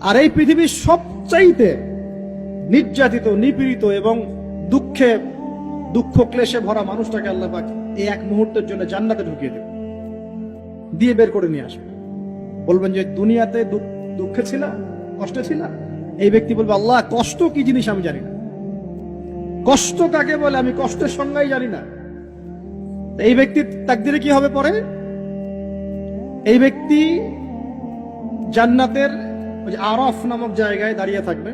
আর এই পৃথিবীর সবচাইতে নির্যাতিত, নিপীড়িত এবং দুঃখে, দুঃখ ক্লেশে ভরা মানুষটাকে আল্লাহ পাক এই এক মুহূর্তের জন্য জান্নাতে ঢুকিয়ে দেবে দিয়ে বের করে নিয়ে আসবে বলবেন যে, দুনিয়াতে দুঃখে ছিল কষ্টে ছিল এই ব্যক্তি বলবে, আল্লাহ, কষ্ট কি জিনিস আমি জানি না। কষ্ট কাকে বলে? আমি কষ্টের সংজ্ঞাই জানি না। এই ব্যক্তির তাকদিরে কি হবে পরে? এই ব্যক্তি জান্নাতের ওই যে আরফ নামক জায়গায় দাঁড়িয়ে থাকবে।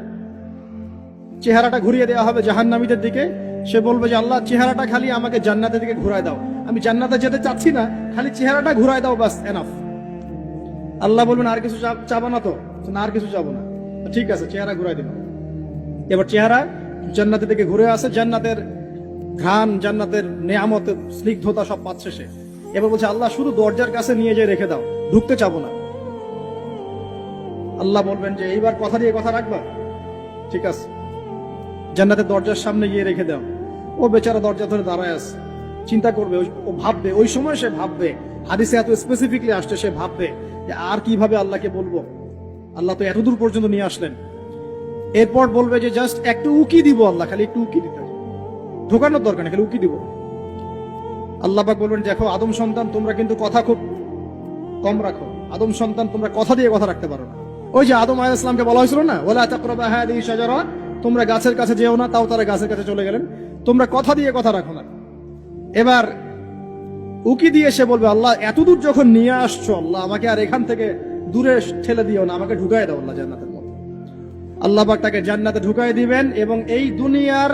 চেহারাটা ঘুরিয়ে দেওয়া হবে জাহান্নামীদের দিকে। সে বলবে যে, আল্লাহ, চেহারাটা খালি আমাকে জান্নাতের দিকে ঘুরায় দাও। আমি জান্নাতে যেতে চাচ্ছি না, খালি চেহারাটা ঘুরায় দাও বাস এনাফ আল্লাহ বলবেন, আর কিছু চাবো না তো? না, আর কিছু চাবো না। ঠিক আছে, চেহারা ঘুরাই দিল এবার চেহারা জান্নাতের দিকে ঘুরে আসে। জান্নাতের ঘ্রাণ, জান্নাতের নেয়ামত, স্নিগ্ধতা সব পাচ্ছে সে। এবার বলছে, আল্লাহ, শুধু দরজার কাছে নিয়ে যেয়ে রেখে দাও, ঢুকতে চাবো না। আল্লাহ বলবেন যে এইবার কথা দিয়ে কথা রাখবা। ঠিক আছে। জান্নাতের দরজার সামনে গিয়ে রেখে দাও। ও বেচারা দরজা ধরে দাঁড়ায় আছে। চিন্তা করবে ও ভাববে, ওই সময় সে ভাববে, হাদিসে এত স্পেসিফিকলি আসছে, সে ভাববে যে আর কীভাবে আল্লাহকে বলব। আল্লাহ তো এতদূর পর্যন্ত নিয়ে আসলেন। এরপর বলবে যে জাস্ট একটু উকি দিব আল্লাহ, খালি একটু উকি দিতে ঢোকানোর দরকার নেই, খালি উকি দিব। আল্লাহ পাক বলবেন, দেখো, আদম সন্তান, তোমরা কিন্তু কথা খুব কম রাখো। আদম সন্তান, তোমরা কথা দিয়ে কথা রাখতে পারো না। ওই যে আদম আলাইহিস সালামকে বলা হয়েছিল না ওলা তাকরাবা হাদিহি শাজারা তোমরা গাছের কাছে যেও না, তাও তারা গাছের কাছে চলে গেলেন। তোমরা কথা দিয়ে কথা রাখো না। এবার উকি দিয়ে সে বলবে, আল্লাহ, এতদূর যখন নিয়ে আসছো, আল্লাহ, আমাকে আর এখান থেকে দূরে ঠেলে দিও না, আমাকে ঢুকাই দাও আল্লাহ জান্নাতের মধ্যে। আল্লাহ পাক তাকে জান্নাতে ঢুকাই দিবেন এবং এই দুনিয়ার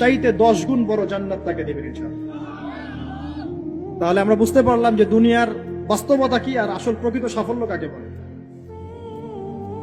চাইতে দশ গুণ বড় জান্নাত তাকে দিবেন তাহলে আমরা বুঝতে পারলাম যে দুনিয়ার বাস্তবতা কি আর আসল প্রকৃত সাফল্য কাকে বলে।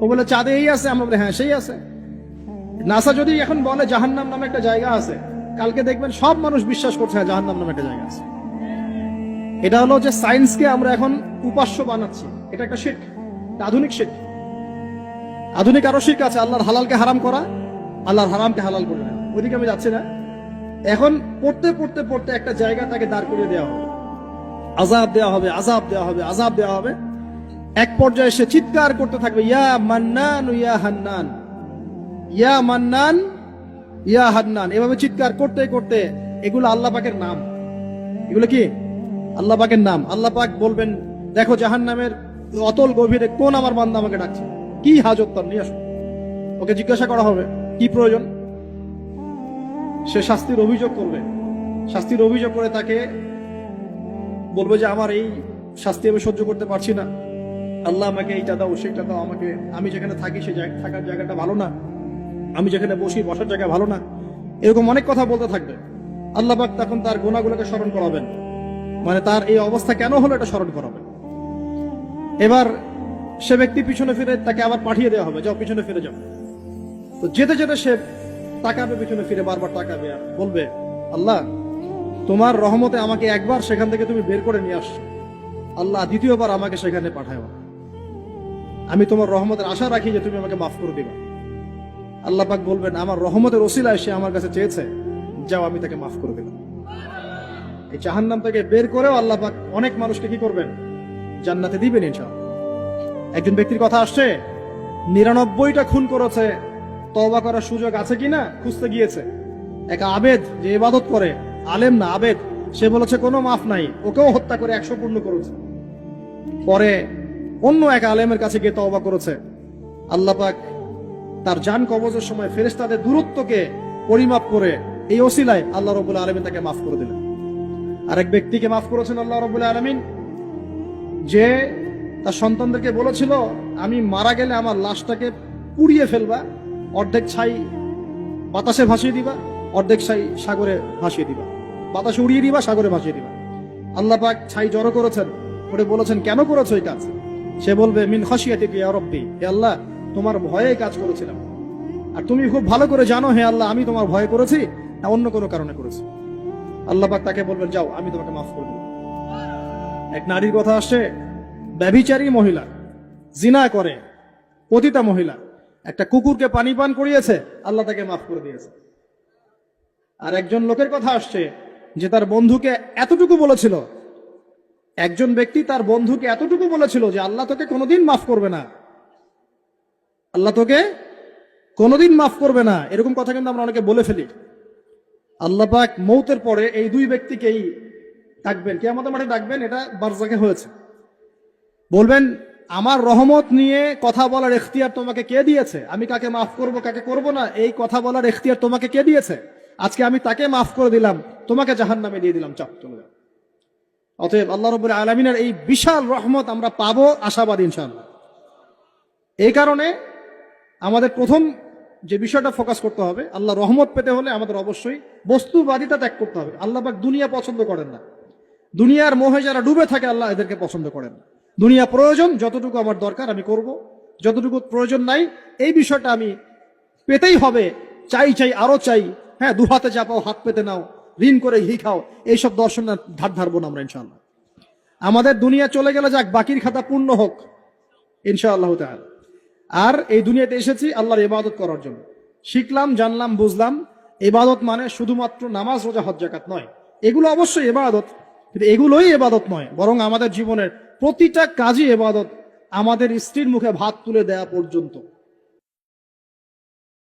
ও বলে, চাঁদে এই আছে? আমরা বলি হ্যাঁ সেই আছে। নাসা যদি এখন বলে, জাহান্নাম নামে একটা জায়গা আছে। কালকে দেখবেন সব মানুষ বিশ্বাস করছে হ্যাঁ জাহান্নাম নামে একটা জায়গা আছে। এটা হলো যে সায়েন্সকে আমরা এখন উপাস্য বানাচ্ছি। এটা একটা শিখ আধুনিক শিখ আধুনিক আরও শিখ আছে, আল্লাহর হালালকে হারাম করা, আল্লাহর হারামকে হালাল করে দেওয়া। ওইদিকে আমি যাচ্ছি না। এখন পড়তে পড়তে পড়তে একটা জায়গা তাকে দাঁড় করিয়ে দেওয়া হবে। আজাব দেওয়া হবে আজাব দেওয়া হবে আজাব দেওয়া হবে। এক পর্যায়ে সে চিৎকার করতে থাকবে, ইয়া মান্নান ইয়া হান্নান। ইয়া মান্নান, ইয়া হান্নান। এভাবে চিৎকার করতে করতে এগুলো আল্লাহ পাকের নাম। এগুলো কি? আল্লাহ পাকের নাম। আল্লাহ পাক বলবেন, দেখো জাহান নামের অতল গভীরে কোন আমার বান্দা আমাকে ডাকছে? কি হাজত তার? নিয়ে আসো। ওকে জিজ্ঞাসা করা হবে, কি প্রয়োজন? সে শাস্তির অভিযোগ করবে। শাস্তির অভিযোগ করে তাকে বলবে যে, আমার এই শাস্তি আমি সহ্য করতে পারছি না। আল্লাহ আমাকে এইটা দাও, সেইটা দাও, আমাকে আমি যেখানে থাকি সে থাকার জায়গাটা ভালো না। আমি যেখানে বসি বসার জায়গা ভালো না। এরকম অনেক কথা বলতে থাকবে। আল্লাহ পাক তখন তার গুণাগুলোকে স্মরণ করাবেন। মানে তার এই অবস্থা কেন হলো এটা স্মরণ করাবেন। এবার সে ব্যক্তি পিছনে ফিরে তাকে আবার পাঠিয়ে দেওয়া হবে। যাও, পিছনে ফিরে যাও। তো যেতে যেতে সে তাকাবে, পিছনে ফিরে বারবার তাকাবে আর বলবে, আল্লাহ, তোমার রহমতে আমাকে একবার সেখান থেকে তুমি বের করে নিয়ে আসছো। আল্লাহ দ্বিতীয়বার আমাকে সেখানে পাঠাও আমি তোমার রহমতের আশা রাখি যে তুমি আমাকে মাফ করে দিবা। আল্লাহ পাক বলবেন, আমার রহমতের ওসিলায় সে আমার কাছে চেয়েছে, যাও আমি তাকে মাফ করে দিলাম। এই জাহান্নাম থেকে বের করেও আল্লাহ পাক অনেক মানুষকে কি করবেন? জান্নাতে দিবেন ইনশাআল্লাহ। একজন ব্যক্তির কথা আসছে, নিরানব্বইটা খুন করেছে, তওবা করার সুযোগ আছে কিনা খুঁজতে গিয়েছে। এক আবেদ যে ইবাদত করে, আলেম না, আবেদ, সে বলেছে, কোনো মাফ নাই, ওকেও হত্যা করে একশো পূর্ণ করেছে। পরে অন্য এক আলেমের কাছে গিয়ে তওবা করেছে। আল্লাহ পাক তার যান কবজের সময় ফেরেস্তাদের দূরত্বকে পরিমাপ করে এই ওসিলায় আল্লাহ রবুল্লা আলমিন তাকে মাফ করে দিলেন। আরেক ব্যক্তিকে মাফ করেছেন আল্লাহ রবুল্লা আলমিন, যে তার সন্তানদেরকে বলেছিল, আমি মারা গেলে আমার লাশটাকে পুড়িয়ে ফেলবা, অর্ধেক ছাই বাতাসে ভাসিয়ে দিবা, অর্ধেক ছাই সাগরে ভাসিয়ে দিবা। বাতাসে উড়িয়ে দিবা, সাগরে ভাসিয়ে দিবা। আল্লাহ পাক ছাই জড়ো করেছেন, করে বলেছেন, কেন করেছ এই কাজ? সে বলবে, মিন খাসিয়াতি কি রব্বি। হে আল্লাহ, তোমার ভয়ে কাজ করেছিলাম। আর তুমি খুব ভালো করে জানো, হে আল্লাহ, আমি তোমার ভয় করেছি না অন্য কোনো কারণে করেছি। আল্লাহ পাক তাকে বলবেন, যাও, আমি তোমাকে মাফ করে দেবো। এক নারীর কথা আসছে, ব্যভিচারী মহিলা, জিনা করে, পতিতা মহিলা, একটা কুকুরকে পানি পান করিয়েছে, আল্লাহ তাকে মাফ করে দিয়েছে। আর একজন লোকের কথা আসছে, যে তার বন্ধুকে এতটুকু বলেছিল একজন ব্যক্তি তার বন্ধুকে এতটুকু বলেছিল যে আল্লাহ তোকে কোনোদিন মাফ করবে না। আল্লাহ তোকে কোনোদিন মাফ করবে না। এরকম কথা কিন্তু আমরা অনেকে বলে ফেলি। আল্লাহ পাক মৌতের পরে এই দুই ব্যক্তিকেই ডাকবেন। কে আমাদের মাঠে ডাকবেন, এটা বারজাকে হয়েছে। বলবেন, আমার রহমত নিয়ে কথা বলার এখতিয়ার তোমাকে কে দিয়েছে? আমি কাকে মাফ করব, কাকে করব না? এই কথা বলার এখতিয়ার তোমাকে কে দিয়েছে? আজকে আমি তাকে মাফ করে দিলাম। তোমাকে জাহান নামে দিয়ে দিলাম। চাপ, চলে যাও। অতএব আল্লাহ রব আলমিনের এই বিশাল রহমত আমরা পাবো আশাবাদ ইনশাআল্লাহ। এই কারণে আমাদের প্রথম যে বিষয়টা ফোকাস করতে হবে, আল্লাহ রহমত পেতে হলে আমাদের অবশ্যই বস্তুবাদিতা ত্যাগ করতে হবে। আল্লাহ পাক দুনিয়া পছন্দ করেন না। দুনিয়ার মোহে যারা ডুবে থাকে, আল্লাহ এদেরকে পছন্দ করেন। না দুনিয়া প্রয়োজন, যতটুকু আমার দরকার আমি করব। যতটুকু প্রয়োজন নাই, এই বিষয়টা আমি পেতেই হবে। চাই চাই, আরও চাই। হ্যাঁ দু হাতে চাপাও, হাত পেতে নাও। ঋণ করে হি খাও, এইসব দর্শন ধার ধারবো না আমরা ইনশাল্লাহ আমাদের দুনিয়া চলে গেলে যাক, বাকির খাতা পূর্ণ হোক, ইনশাআল্লাহ তাআলা। আর এই দুনিয়াতে এসেছি আল্লাহর ইবাদত করার জন্য। শিখলাম, জানলাম, বুঝলাম এবাদত মানে শুধুমাত্র নামাজ, রোজা হজ জাকাত নয়। এগুলো অবশ্যই এবাদত কিন্তু এগুলোই এবাদত নয়, বরং আমাদের জীবনের প্রতিটা কাজই এবাদত আমাদের স্ত্রীর মুখে ভাত তুলে দেয়া পর্যন্ত।